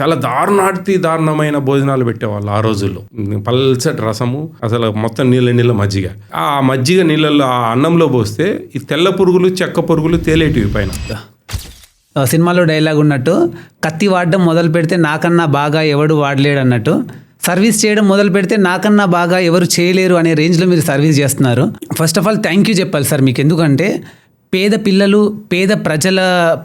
చాలా దారుణాటి దారుణమైన భోజనాలు పెట్టేవాళ్ళు ఆ రోజుల్లో. పల్చటి రసము అసలు మొత్తం నీళ్ళ నీళ్ళ మజ్జిగ. ఆ మజ్జిగ నీళ్ళల్లో ఆ అన్నంలో పోస్తే ఈ తెల్ల పురుగులు చెక్క పురుగులు తేలేటివి పైన. సినిమాలో డైలాగ్ ఉన్నట్టు కత్తి వాడడం మొదలు పెడితే నాకన్నా బాగా ఎవడు వాడలేడు అన్నట్టు. సర్వీస్ చేయడం మొదలు పెడితే నాకన్నా బాగా ఎవరు చేయలేరు అనే రేంజ్లో మీరు సర్వీస్ చేస్తున్నారు. First of all thank you చెప్పాలి సార్ మీకు ఎందుకంటే పేద పిల్లలు పేద ప్రజల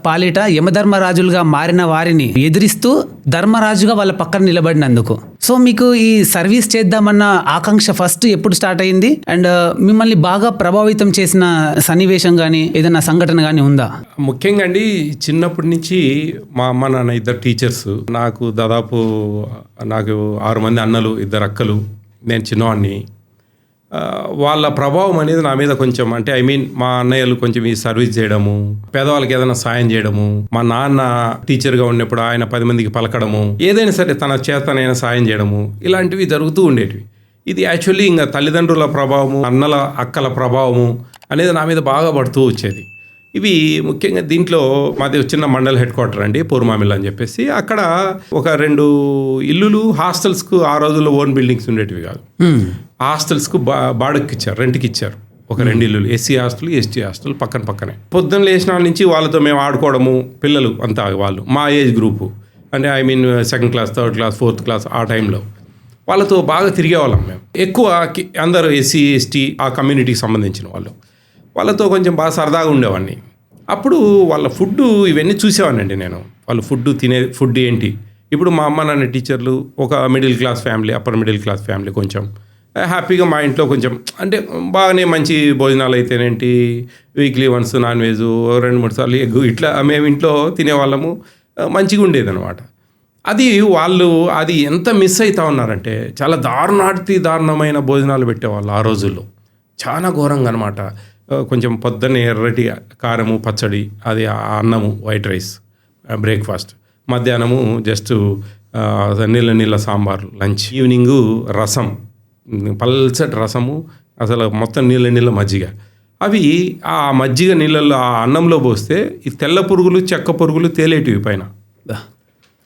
పాలిట యమధర్మరాజులుగా మారిన వారిని ఎదిరిస్తూ ధర్మరాజుగా వాళ్ళ పక్కన నిలబడినందుకు. సో మీకు ఈ సర్వీస్ చేద్దామన్న ఆకాంక్ష ఫస్ట్ ఎప్పుడు స్టార్ట్ అయింది? అండ్ మిమ్మల్ని బాగా ప్రభావితం చేసిన సన్నివేశం కానీ ఏదైనా సంఘటన కానీ ఉందా? ముఖ్యంగా అండి చిన్నప్పటి నుంచి మా అమ్మ నాన్న ఇద్దరు టీచర్స్. నాకు దాదాపు నాకు ఆరు మంది అన్నలు ఇద్దరు అక్కలు. నేను చిన్నవాడిని. వాళ్ళ ప్రభావం అనేది నా మీద కొంచెం అంటే ఐ మీన్ మా అన్నయ్యలు కొంచెం ఈ సర్వీస్ చేయడము పేదవాళ్ళకి ఏదైనా సాయం చేయడము మా నాన్న టీచర్గా ఉన్నప్పుడు ఆయన పది మందికి పలకడము ఏదైనా సరే తన చేతనైనా సాయం చేయడము ఇలాంటివి జరుగుతూ ఉండేటివి. ఇది యాక్చువల్లీ ఇంకా తల్లిదండ్రుల ప్రభావము అన్నల అక్కల ప్రభావము అనేది నా మీద బాగా పడుతూ వచ్చేది. ఇవి ముఖ్యంగా దీంట్లో మాది చిన్న మండల్ హెడ్ క్వార్టర్ అండి పూర్మామిల్ అని చెప్పేసి. అక్కడ ఒక రెండు ఇల్లులు హాస్టల్స్కు ఆ రోజుల్లో ఓన్ బిల్డింగ్స్ ఉండేటివి కాదు. హాస్టల్స్కు బా బాడుగకి ఇచ్చారు రెంట్కి ఇచ్చారు ఒక రెండు ఇల్లులు ఎస్సీ హాస్టల్ ఎస్టీ హాస్టల్ పక్కన పక్కనే. పొద్దున్న లేచిన నుంచి వాళ్ళతో మేము ఆడుకోవడము పిల్లలు అంతా వాళ్ళు మా ఏజ్ గ్రూపు. అంటే I mean second class third class fourth class ఆ టైంలో. వాళ్ళతో బాగా తిరిగేవాళ్ళం మేము. ఎక్కువ అందరూ ఎస్సీ ఎస్టీ ఆ కమ్యూనిటీకి సంబంధించిన వాళ్ళు. వాళ్ళతో కొంచెం బాగా సరదాగా ఉండేవాడిని. అప్పుడు వాళ్ళ ఫుడ్ ఇవన్నీ చూసేవాడినండి నేను. వాళ్ళు ఫుడ్ తినే ఫుడ్ ఏంటి? ఇప్పుడు మా అమ్మ నాన్న టీచర్లు ఒక middle class family upper middle class family కొంచెం. హ్యాపీగా మా ఇంట్లో కొంచెం అంటే బాగానే మంచి భోజనాలు అయితేనేంటి వీక్లీ వన్స్ నాన్ వెజ్ రెండు మూడు సార్లు ఎగ్ ఇట్లా మేము ఇంట్లో తినేవాళ్ళము. మంచిగా ఉండేది అనమాట అది వాళ్ళు అది ఎంత మిస్ అవుతా ఉన్నారంటే చాలా దారుణాటి దారుణమైన భోజనాలు పెట్టేవాళ్ళు ఆ రోజుల్లో. చాలా ఘోరంగా అనమాట కొంచెం పొద్దున్నే ఎర్రటి కారము పచ్చడి అది అన్నము వైట్ రైస్ బ్రేక్ఫాస్ట్. మధ్యాహ్నము జస్ట్ నీళ్ళ నీళ్ళ సాంబార్ లంచ్. ఈవినింగు రసం పల్చటి రసము అసలు మొత్తం నీళ్ళ నీళ్ళ మజ్జిగ. అవి ఆ మజ్జిగ నీళ్ళల్లో ఆ అన్నంలో పోస్తే ఈ తెల్ల పురుగులు చెక్క పురుగులు తేలేటివి పైన.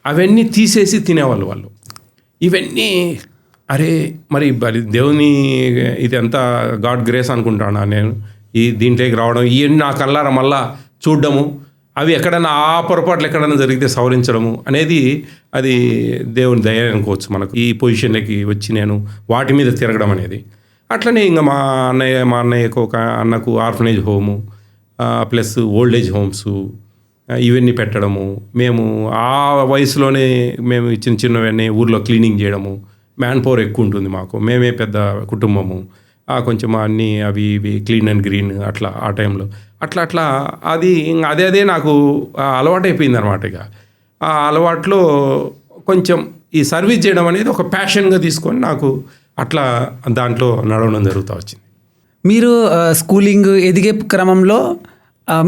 అవన్నీ తీసేసి తినేవాళ్ళు వాళ్ళు. ఇవన్నీ అరే మరి దేవుని ఇది అంతా గాడ్ గ్రేస్ అనుకుంటానా నేను? ఈ దీంట్లోకి రావడం ఇవన్నీ నా కళ్ళారా మళ్ళా చూడడము అవి ఎక్కడైనా ఆ పొరపాట్లు ఎక్కడైనా జరిగితే సవరించడము అనేది అది దేవుని దయ అనుకోవచ్చు మనకు. ఈ పొజిషన్లోకి వచ్చి నేను వాటి మీద తిరగడం అనేది. అట్లనే ఇంకా మా అన్నయ్య మా అన్నయ్యకు ఒక అన్నకు orphanage home plus old age homes ఇవన్నీ పెట్టడము. మేము ఆ వయసులోనే మేము చిన్న చిన్నవన్నీ ఊర్లో క్లీనింగ్ చేయడము. మ్యాన్ పవర్ ఎక్కువ ఉంటుంది మాకు. మేమే పెద్ద కుటుంబము. కొంచెం అన్నీ అవి ఇవి క్లీన్ అండ్ గ్రీన్ అట్లా ఆ టైంలో. అట్లా అట్లా అది ఇంకా అదే అదే నాకు అలవాటు అయిపోయింది అనమాట ఇక. ఆ అలవాట్లో కొంచెం ఈ సర్వీస్ చేయడం అనేది ఒక ప్యాషన్గా తీసుకొని నాకు అట్లా దాంట్లో నడవడం జరుగుతూ వచ్చింది. మీరు స్కూలింగ్ ఎదిగే క్రమంలో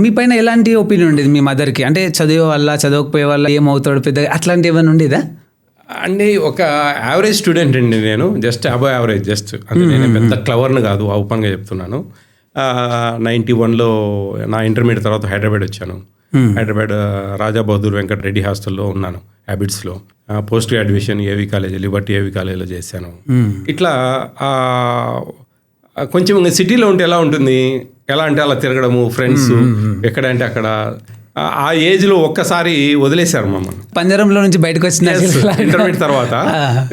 మీ పైన ఎలాంటి ఒపీనియన్ ఉండేది మీ మదర్కి? అంటే చదివే వల్ల చదవకపోయే వల్ల ఏమవుతాడు పెద్ద అట్లాంటి ఏమైనా ఉండేదా? అండి ఒక యావరేజ్ స్టూడెంట్ అండి నేను జస్ట్ అబో యావరేజ్ జస్ట్ అంటే నేను పెద్ద క్లవర్ని కాదు ఓపెన్గా చెప్తున్నాను. నైంటీ వన్లో నా ఇంటర్మీడియట్ తర్వాత హైదరాబాద్ వచ్చాను. హైదరాబాద్ రాజా బహదూర్ వెంకట రెడ్డి హాస్టల్లో ఉన్నాను హ్యాబిట్స్లో post graduation AV college liberty AV కాలేజ్లో చేశాను. ఇట్లా కొంచెం సిటీలో ఉంటే ఎలా ఉంటుంది? ఎలా అంటే అలా తిరగడము ఫ్రెండ్స్ ఎక్కడంటే అక్కడ ఆ- ఏజ్లో ఒక్కసారి వదిలేశారు మమ్మల్ని. పంజరంలో నుంచి బయటకు వచ్చిన ఇంటర్మీడియట్ తర్వాత.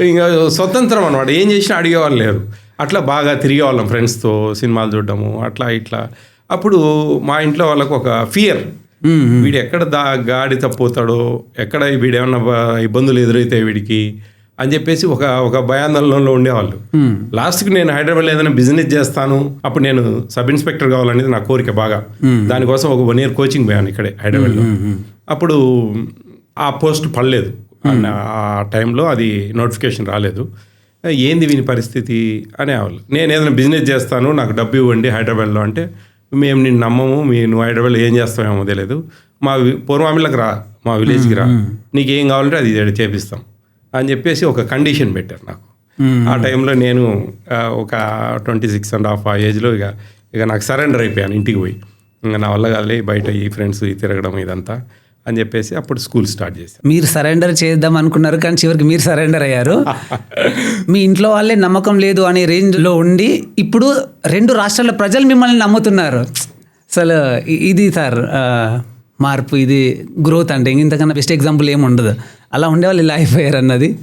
ఇంకా స్వతంత్రం అనమాట ఏం చేసినా అడిగేవాళ్ళు లేరు. అట్లా బాగా తిరిగేవాళ్ళం ఫ్రెండ్స్తో సినిమాలు చూడడము అట్లా ఇట్లా. అప్పుడు మా ఇంట్లో వాళ్ళకు ఒక ఫియర్ వీడు ఎక్కడ దా గాడి తప్పోతాడో ఎక్కడ వీడేమన్నా ఇబ్బందులు ఎదురైతాయి వీడికి అని చెప్పేసి ఒక ఒక భయాందోళనలో ఉండేవాళ్ళు. లాస్ట్కి నేను హైదరాబాద్లో ఏదైనా బిజినెస్ చేస్తాను అప్పుడు నేను సబ్ ఇన్స్పెక్టర్ కావాలనేది నా కోరిక బాగా. దానికోసం ఒక వన్ ఇయర్ కోచింగ్ పోయాను ఇక్కడే హైదరాబాద్లో. అప్పుడు ఆ పోస్ట్ పడలేదు. ఆ టైంలో అది నోటిఫికేషన్ రాలేదు. ఏంది వీని పరిస్థితి? అనేవాళ్ళు. నేను ఏదైనా బిజినెస్ చేస్తాను నాకు డబ్బు ఇవ్వండి హైదరాబాద్లో అంటే మేము నిన్ను నమ్మము మీ నువ్వు హైదరాబాద్లో ఏం చేస్తామేమో తెలియదు. మా పూర్వామిలకు రా మా విలేజ్కి రా. నీకు ఏం కావాలంటే అది చేపిస్తాం. అని చెప్పేసి ఒక కండిషన్ పెట్టారు నాకు. ఆ టైంలో నేను ఒక ట్వంటీ సిక్స్ అండ్ హాఫ్ ఆ ఏజ్లో ఇక ఇక నాకు సరెండర్ అయిపోయాను ఇంటికి పోయి. ఇంకా నా వల్ల కాదులే బయట ఈ ఫ్రెండ్స్ ఈ తిరగడం ఇదంతా అని చెప్పేసి అప్పుడు స్కూల్ స్టార్ట్ చేశాను. మీరు సరెండర్ చేద్దాం అనుకున్నారు కానీ చివరికి మీరు సరెండర్ అయ్యారు. మీ ఇంట్లో వాళ్ళే నమ్మకం లేదు అనే రేంజ్లో ఉండి ఇప్పుడు రెండు రాష్ట్రాల ప్రజలు మిమ్మల్ని నమ్ముతున్నారు. అసలు ఇది సార్ మార్పు ఇది గ్రోత్ అంటే ఇంతకన్నా బెస్ట్ ఎగ్జాంపుల్ ఏమి ఉండదు. అలా ఉండేవాళ్ళు ఇలా అయిపోయారు అన్నది